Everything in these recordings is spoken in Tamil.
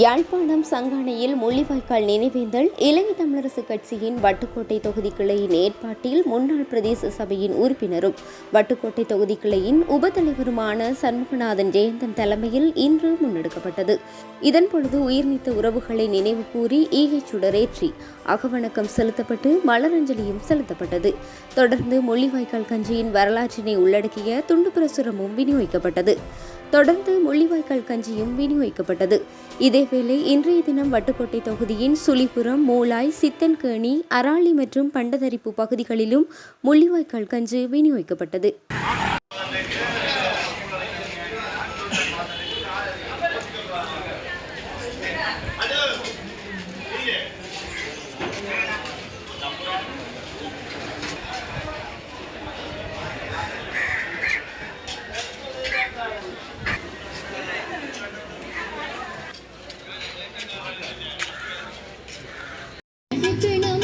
யாழ்ப்பாணம் சங்கானையில் முள்ளிவாய்க்கால் நினைவேந்தல் இலங்கை தமிழரசு கட்சியின் வட்டுக்கோட்டை தொகுதி கிளையின் ஏற்பாட்டில் முன்னாள் பிரதேச சபையின் உறுப்பினரும் வட்டுக்கோட்டை தொகுதி கிளையின் உபத்தலைவருமான சண்முகநாதன் ஜெயந்தன் தலைமையில் இன்று முன்னெடுக்கப்பட்டது. இதன் பொழுது உயிர்நீத்த உறவுகளை நினைவு கூறி ஈகை சுடரேற்றி அகவணக்கம் செலுத்தப்பட்டு மலரஞ்சலியும் செலுத்தப்பட்டது. தொடர்ந்து முள்ளிவாய்க்கால் கஞ்சியின் வரலாற்றினை உள்ளடக்கிய துண்டு பிரசுரமும் விநியோகிக்கப்பட்டது. தொடர்ந்து முள்ளிவாய்க்கால் கஞ்சியும் விநியோகிக்கப்பட்டது. இதேவேளை இன்றைய தினம் வட்டுக்கோட்டை தொகுதியின் சுழிபுரம் மூலாய் சித்தன்கேணி அராளி மற்றும் பண்டதரிப்பு பகுதிகளிலும் முள்ளிவாய்க்கால் கஞ்சி விநியோகிக்கப்பட்டது. കിട്ടണം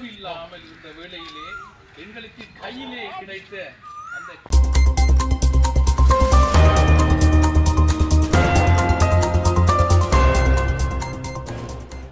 உணவு இல்லாமல் இருந்த வேளையிலே எங்களுக்கு கையிலே கிடைத்த அந்த